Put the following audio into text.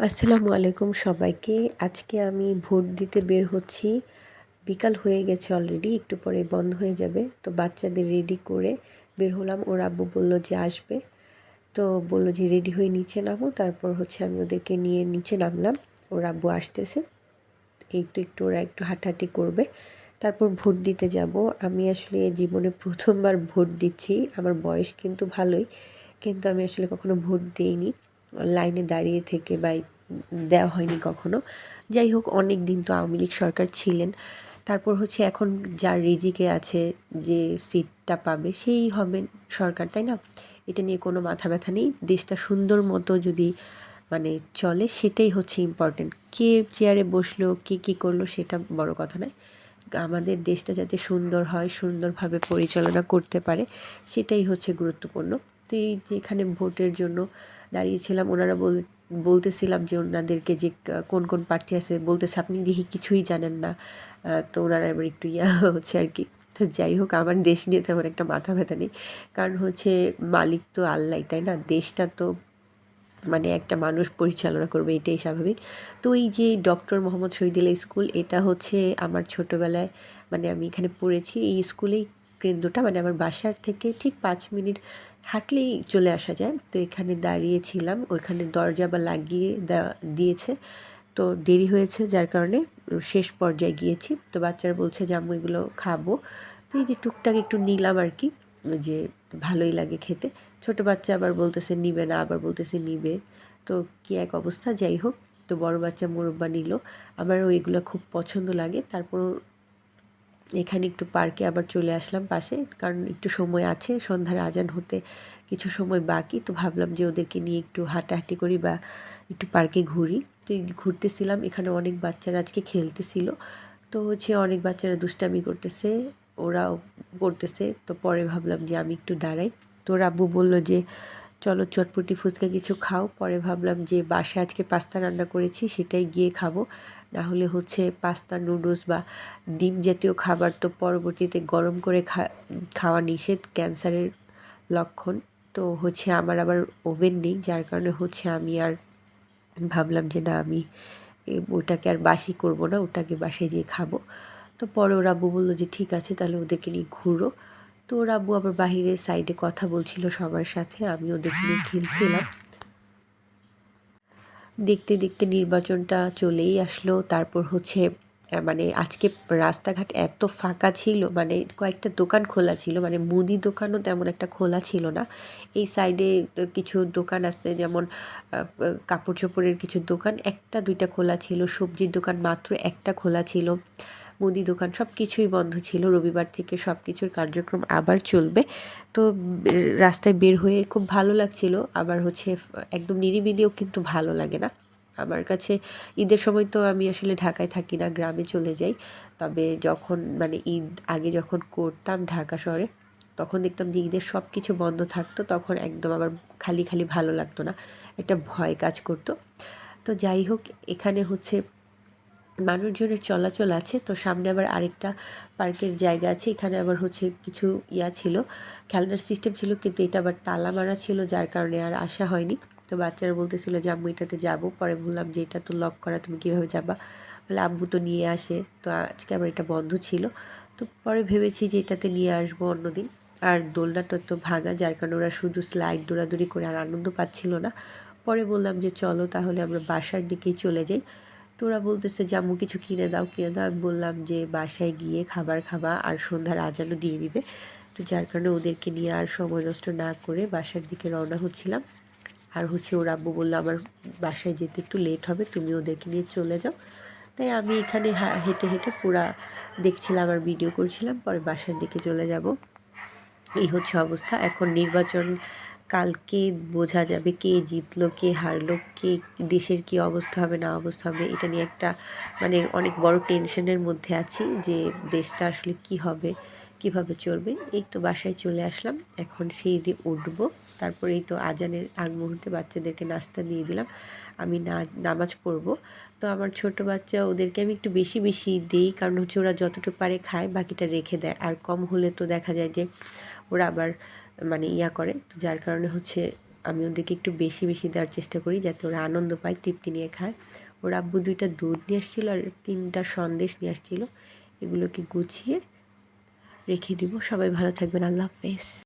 আসসালামু আলাইকুম সবাইকে। আজকে আমি ভোট দিতে বের হচ্ছি। বিকাল হয়ে গেছে অলরেডি একটু পরে বন্ধ হয়ে যাবে। তো বাচ্চাদের রেডি করে বের হলাম। ওর আব্বু বলল যে আসবে। তো বলল যে রেডি হয়ে নিচে নামো। তারপর হচ্ছে আমি ওদেরকে নিয়ে নিচে নামলাম। ওর আব্বু আসতেছে। এই তো একটু ওরা একটু হাঁটাহাঁটি করবে। তারপর ভোট দিতে যাব। আমি আসলে জীবনে প্রথমবার ভোট দিচ্ছি। আমার বয়স কিন্তু ভালোই। কিন্তু আমি আসলে কখনো ভোট দিইনি। লাইনে দাঁড়িয়ে থেকে বা দেওয়া হয়নি কখনো। যাই হোক, অনেক দিন তো আওয়ামী লীগ সরকার ছিলেন। তারপর হচ্ছে এখন যার রিজিকে আছে, যে সিটটা পাবে, সেই হবেন সরকার, তাই না? এটা নিয়ে কোনো মাথা ব্যথা নেই। দেশটা সুন্দর মতো যদি মানে চলে, সেটাই হচ্ছে ইম্পর্টেন্ট কে চেয়ারে বসল, কে কী করল, সেটা বড় কথা নয়। আমাদের দেশটা যাতে সুন্দর হয়, সুন্দরভাবে পরিচালনা করতে পারে, সেটাই হচ্ছে গুরুত্বপূর্ণ। এই যেখানে ভোটের জন্য দাঁড়িয়েছিলাম, ওনারা বল, বলতেছিলাম যে ওনাদেরকে যে কোন কোন প্রার্থী আছে, বলতেছে, আপনি দেখি কিছুই জানেন না। তো ওনারা এবার একটু ইয়া হচ্ছে আর কি। তো যাই হোক, আমার দেশ নিয়ে তেমন একটা মাথা ব্যথা নেই। কারণ হচ্ছে মালিক তো আল্লাহ তাই না? দেশটা তো মানে একটা মানুষ পরিচালনা করবে, এটাই স্বাভাবিক। তো এই যে ডক্টর মোহাম্মদ শহীদুল্লাহ স্কুল, এটা হচ্ছে আমার ছোটোবেলায় মানে আমি এখানে পড়েছি। এই স্কুলেই কেন্দ্রটা মানে আমার বাসার থেকে ঠিক পাঁচ মিনিট হাঁটলেই চলে আসা যায়। তো এখানে দাঁড়িয়েছিলাম, ওইখানে দরজা বা লাগিয়ে দিয়েছে। তো দেরি হয়েছে যার কারণে শেষ পর্যায়ে গিয়েছি। তো বাচ্চারা বলছে যে আমি এগুলো খাব। তো এই যে টুকটাক একটু নিলাম আর কি যে ভালোই লাগে খেতে। ছোট বাচ্চা আবার বলতেছে, নিবে না। আবার বলতেছে, নিবে। তো কি এক অবস্থা, যাই হোক। তো বড় বাচ্চা মুরব্বা নিল। আমারও এগুলো খুব পছন্দ লাগে। তারপর এখানে একটু পার্কে আবার চলে আসলাম পাশে, কারণ একটু সময় আছে, সন্ধ্যার আজান হতে কিছু সময় বাকি, তো ভাবলাম যে ওদেরকে নিয়ে একটু হাঁটাহাঁটি করি বা একটু পার্কে ঘুরি। তো ঘুরতেছিলাম, এখানে অনেক বাচ্চারা আজকে খেলতেছিল, তো হচ্ছে অনেক বাচ্চারা দুষ্টামি করতেছে, ওরাও পড়তেছে তো পরে ভাবলাম যে আমি একটু দাঁড়াই। তো রাব্বু বলল যে চলো চটপটি ফুচকা কিছু খাও। পরে ভাবলাম যে বাসে আজকে পাস্তা রান্না করেছি, সেটাই গিয়ে খাব। না হলে হচ্ছে পাস্তা, নুডলস বা ডিম জাতীয় খাবার তো পরবর্তীতে গরম করে খা, খাওয়া নিষেধ, ক্যান্সারের লক্ষণ। তো হচ্ছে আমার আবার ওভেন নেই, যার কারণে হচ্ছে আমি আর ভাবলাম যে না, আমি ওটাকে আর বাসি করব না, ওটাকে বাসায় যেয়ে খাব। তো পরে ওর বলল যে ঠিক আছে, তাহলে ওদেরকে নিয়ে ঘুরো। তো ওর আব্বু আবার বাহিরের সাইডে কথা বলছিল সবার সাথে, আমি ওদেরকে নিয়ে খেলছিলাম। দেখতে দেখতে নির্বাচনটা চলেই আসলো, তারপর হচ্ছে মানে আজকে রাস্তাঘাট এত ফাঁকা ছিল মানে কয়েকটা দোকান খোলা ছিল মানে মুদি দোকানও তেমন একটা খোলা ছিল না। এই সাইডে কিছু দোকান আছে, যেমন কাপড় চোপড়ের কিছু দোকান, একটা দুইটা খোলা ছিল, সবজির দোকান মাত্র একটা খোলা ছিল। মুদি দোকান সব কিছুই বন্ধ ছিল। রবিবার থেকে সব কিছুর কার্যক্রম আবার চলবে। তো রাস্তায় বের হয়ে খুব ভালো লাগছিল। আবার হচ্ছে একদম নিরিবিলিও কিন্তু ভালো লাগে না। আমার কাছে ঈদের সময় তো আমি আসলে ঢাকায় থাকি না, গ্রামে চলে যাই। তবে যখন মানে ঈদ আগে যখন করতাম ঢাকা শহরে, তখন দেখতাম যে ঈদের সব কিছু বন্ধ থাকতো, তখন একদম আবার খালি খালি ভালো লাগতো না। একটা ভয় কাজ করতো। তো যাই হোক, এখানে হচ্ছে মানুষজনের চলাচল আছে, তো সামনে আবার আরেকটা পার্কের জায়গা আছে, এখানে আবার হচ্ছে কিছু ইয়া ছিল, খেলনার সিস্টেম ছিল, কিন্তু এটা আবার তালা মারা ছিল, যার কারণে আর আসা হয়নি। তো বাচ্চারা বলতেছিল যে, আম্মু, এটাতে যাব। পরে বললাম যে, এটা তো লক করা, তুমি কীভাবে যাবা? বলে আব্বু তো নিয়ে আসে। তো আজকে আবার এটা বন্ধ ছিল। তো পরে ভেবেছি যে, এটাতে নিয়ে আসব অন্যদিন। আর দোলনাটা তো ভাঙা, যার কারণে ওরা শুধু স্লাইড দৌড়াদৌড়ি করে আর আনন্দ পাচ্ছিল না। পরে বললাম যে, চলো তাহলে আমরা বাসার দিকেই চলে যাই। তো ওরা বলতেছে যে, আম্মু, কিছু কিনে দাও কিনে দাও। আমি বললাম যে, বাসায় গিয়ে খাবার খাবা আর সন্ধ্যার আজানও দিয়ে দিবে। তো যার কারণে ওদেরকে নিয়ে আর সময় নষ্ট না করে বাসার দিকে রওনা হচ্ছিলাম। আর হচ্ছে ওর আব্বু বলল, আমার বাসায় যেতে একটু লেট হবে, তুমি ওদেরকে নিয়ে চলে যাও। তাই আমি এখানে হেঁটে হেঁটে পুরা দেখছিলাম আর ভিডিও করছিলাম, পরে বাসার দিকে চলে যাব। এই হচ্ছে অবস্থা। এখন নির্বাচন কালকে বোঝা যাবে কে জিতলো, কে হারলো, কে দেশের কি অবস্থা হবে, না অবস্থা হবে, এটা নিয়ে একটা মানে অনেক বড় টেনশনের মধ্যে আছি যে দেশটা আসলে কি হবে, কীভাবে চলবে। এই তো বাসায় চলে আসলাম, এখন সেই দিয়ে উঠবো। তারপরে এই তো আজানের আগ মুহূর্তে বাচ্চাদেরকে নাস্তা দিয়ে দিলাম, আমি না, নামাজ পড়ব। তো আমার ছোট বাচ্চা ওদেরকে আমি একটু বেশি বেশি দিই, কারণ হচ্ছে ওরা যতটুকু পারে খায়, বাকিটা রেখে দেয়। আর কম হলে তো দেখা যায় যে ওরা আবার মানে ইয়া করে, তো যার কারণে হচ্ছে আমি ওদেরকে একটু বেশি বেশি দেওয়ার চেষ্টা করি যাতে ওরা আনন্দ পায়, তৃপ্তি নিয়ে খায়। ওর আব্বু দুইটা দুধ নিয়ে আসছিল আর তিনটা সন্দেশ নিয়ে আসছিল। এগুলোকে গুছিয়ে রেখে দিব। সবাই ভালো থাকবেন। আল্লাহ হাফেজ।